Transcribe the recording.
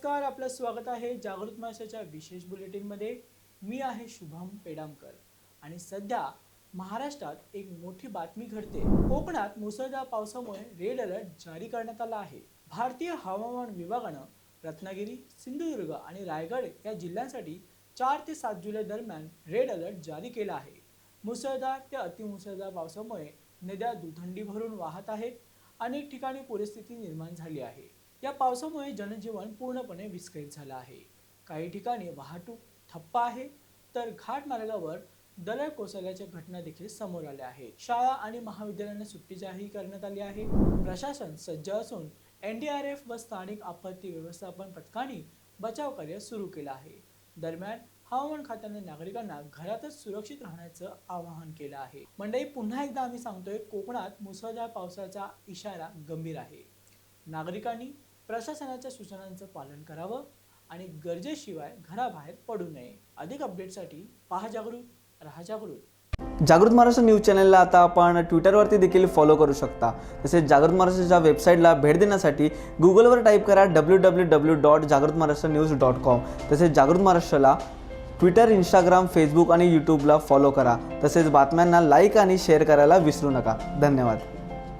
नमस्कार आपलं स्वागत आहे जागृत माशाच्या विशेष बुलेटिनमध्ये मी आहे शुभम पेडामकर. आणि सध्या महाराष्ट्रात एक मोठी बातमी घडते. कोकणात मुसळधार पावसामुळे रेड अलर्ट जारी करण्यात आला आहे. भारतीय हवामान विभागानं रत्नागिरी सिंधुदुर्ग आणि रायगड या जिल्ह्यांसाठी चार ते सात जुलै दरम्यान रेड अलर्ट जारी केला आहे. मुसळधार ते अतिमुसळधार पावसामुळे नद्या दुथंडी भरून वाहत आहेत. अनेक ठिकाणी परिस्थिती निर्माण झाली आहे. या पावसामुळे जनजीवन पूर्णपणे विस्कळीत झालं आहे. काही ठिकाणी वाहतूक ठप्प आहे तर घाट मार्गावर दलर कोसळल्याच्या घटना देखील समोर आल्या आहेत. शाळा आणि महाविद्यालयांना सुट्टी जाहीर करण्यात आली आहे. प्रशासन सज्ज असून एनडीआरएफ व स्थानिक आपत्ती व्यवस्थापन पथकांनी बचाव कार्य सुरू केलं आहे. दरम्यान हवामान खात्याने नागरिकांना घरातच सुरक्षित राहण्याचं आवाहन केलं आहे. मंडळी पुन्हा एकदा आम्ही सांगतोय कोकणात मुसळधार पावसाचा इशारा गंभीर आहे. नागरिकांनी प्रशासनाच्या सूचनांचं पालन करावं आणि गरजेशिवाय घराबाहेर पडू नये. अधिक अपडेटसाठी पहा जागृत राहा जागृत. जागृत महाराष्ट्र न्यूज चॅनलला आता आपण ट्विटरवरती देखील फॉलो करू शकता. तसेच जागृत महाराष्ट्राच्या वेबसाईटला भेट देण्यासाठी गुगलवर टाईप करा डब्ल्यू डब्ल्यू डब्ल्यू डॉट जागृत महाराष्ट्र न्यूज डॉट कॉम तसेच जागृत महाराष्ट्राला ट्विटर इंस्टाग्राम फेसबुक आणि यूट्यूबला फॉलो करा. तसेच बातम्यांना लाईक आणि शेअर करायला विसरू नका. धन्यवाद.